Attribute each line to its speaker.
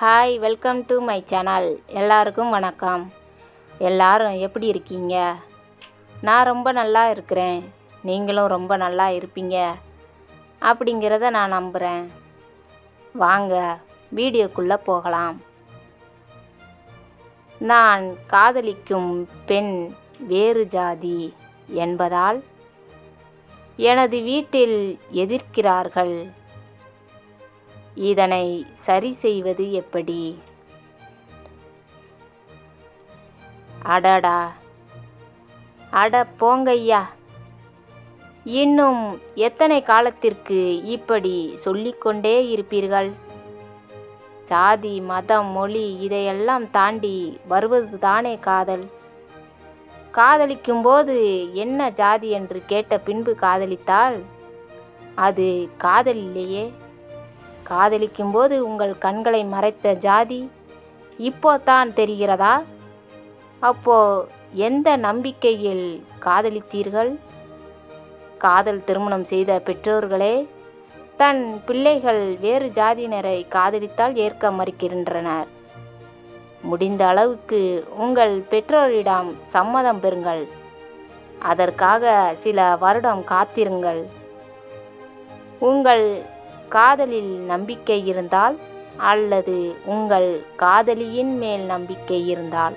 Speaker 1: Hi welcome to my channel எல்லாருக்கும் வணக்கம். எல்லாரும் எப்படி இருக்கீங்க? நான் ரொம்ப நல்லா இருக்கிறேன். நீங்களும் ரொம்ப நல்லா இருப்பீங்க. அப்படிங்கிறத நான் நம்புகிறேன் வாங்க வீடியோக்குள்ளே போகலாம். நான் காதலிக்கும் பெண் வேறு ஜாதி என்பதால் எனது வீட்டில் எதிர்க்கிறார்கள் இதனை சரி செய்வது எப்படி? அடடா. அட போங்கய்யா. இன்னும் எத்தனை காலத்திற்கு இப்படி சொல்லிக்கொண்டே இருப்பீர்கள்? சாதி மதம் மொழி இதையெல்லாம் தாண்டி வருவது தானே காதல்? காதலிக்கும்போது என்ன ஜாதி என்று கேட்ட பின்பு காதலித்தால்? அது காதல் இல்லையே. காதலிக்கும்போது உங்கள் கண்களை மறைத்த ஜாதி இப்போ தான் தெரிகிறதா? அப்போ எந்த நம்பிக்கையில் காதலித்தீர்கள்? காதல் திருமணம் செய்த பெற்றோர்களே தன் பிள்ளைகள் வேறு ஜாதியினரை காதலித்தால் ஏற்க மறுக்கின்றனர். முடிந்த அளவுக்கு உங்கள் பெற்றோரிடம் சம்மதம் பெறுங்கள். அதற்காக சில வருடம் காத்திருங்கள். உங்கள் காதலில் நம்பிக்கை இருந்தால் அல்லது உங்கள் காதலியின் மேல் நம்பிக்கை இருந்தால்.